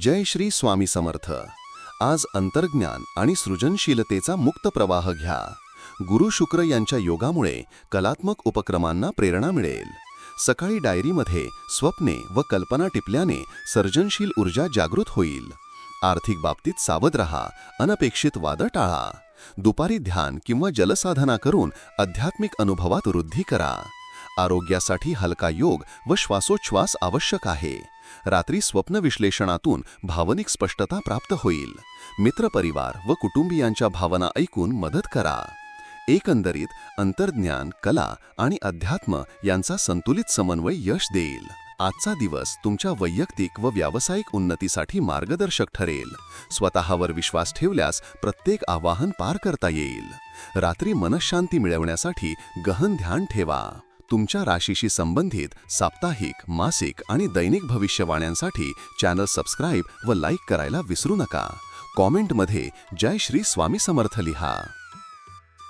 जय श्री स्वामी समर्थ. आज अंतर्ज्ञान आणि सृजनशीलतेचा मुक्त प्रवाह घ्या. गुरु शुक्र यांच्या योगामुळे कलात्मक उपक्रमांना प्रेरणा मिळेल. सकाळी डायरीमध्ये स्वप्ने व कल्पना टिपल्याने सर्जनशील ऊर्जा जागृत होईल. आर्थिक बाबतीत सावध रहा अनपेक्षित वादं टाळा. दुपारी ध्यान किंवा जलसाधना करून आध्यात्मिक अनुभवात वृद्धी करा. आरोग्यासाठी हलका योग व श्वासोच्छ्वास आवश्यक आहे. रात्री स्वप्न विश्लेषणातून भावनिक स्पष्टता प्राप्त होईल. मित्रपरिवार व कुटुंबियांच्या भावना ऐकून मदत करा. एकंदरीत अंतर्ज्ञान कला आणि अध्यात्म यांचा संतुलित समन्वय यश देईल. आजचा दिवस तुमच्या वैयक्तिक व व्यावसायिक उन्नतीसाठी मार्गदर्शक ठरेल. स्वतःवर विश्वास ठेवल्यास प्रत्येक आवाहन पार करता येईल. रात्री मनशांती मिळवण्यासाठी गहन ध्यान ठेवा. तुमच्या राशीशी संबंधित साप्ताहिक मासिक आणि दैनिक भविष्यवाण्यांसाठी चॅनल सबस्क्राईब व लाईक करायला विसरू नका. कॉमेंटमध्ये जय श्री स्वामी समर्थ लिहा.